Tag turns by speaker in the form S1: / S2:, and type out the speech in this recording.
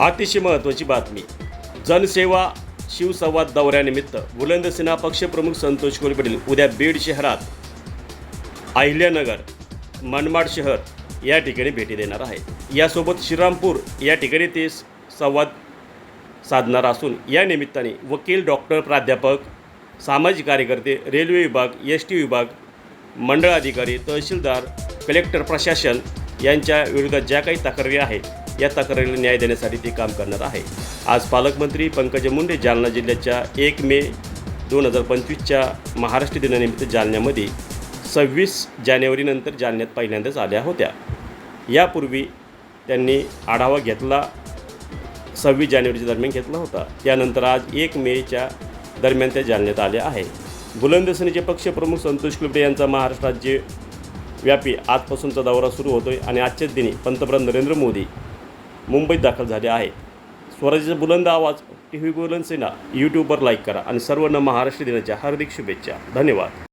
S1: अतिशय महत्त्वाची बातमी. जनसेवा शिवसंवाद दौऱ्यानिमित्त बुलंदसेना पक्षप्रमुख संतोष कोलपडील पाटील उद्या बीड शहरात अहिल्यानगर मनमाड शहर या ठिकाणी भेटी देणार आहे यासोबत श्रीरामपूर या ठिकाणी ते संवाद साधणार असून या निमित्ताने वकील डॉक्टर प्राध्यापक सामाजिक कार्यकर्ते रेल्वे विभाग एस टी विभाग मंडळ अधिकारी तहसीलदार कलेक्टर प्रशासन यांच्या विरोधात ज्या काही तक्रारी आहेत या तक्रारीला न्याय देण्यासाठी ते काम करणार आहे. आज पालकमंत्री पंकजा मुंडे जालना जिल्ह्याच्या एक मे दोन हजार पंचवीसच्या महाराष्ट्र दिनानिमित्त जालन्यामध्ये सव्वीस जानेवारीनंतर जालन्यात पहिल्यांदाच आल्या होत्या. यापूर्वी त्यांनी आढावा घेतला सव्वीस जानेवारीच्या दरम्यान घेतला होता. त्यानंतर आज एक मेच्या दरम्यान त्या जालन्यात आल्या आहे बुलंदसेनेचे पक्षप्रमुख संतोष कुलबे यांचा महाराष्ट्र राज्य व्यापी आजपासूनचा दौरा सुरू होतोय आणि आजच्याच दिनी पंतप्रधान नरेंद्र मोदी मुंबईत दाखल झाले आहेत स्वराज्याचा बुलंद आवाज टी व्ही बुलंद सेना यूट्यूबवर लाईक करा आणि सर्वांना महाराष्ट्र दिनाच्या हार्दिक शुभेच्छा. धन्यवाद.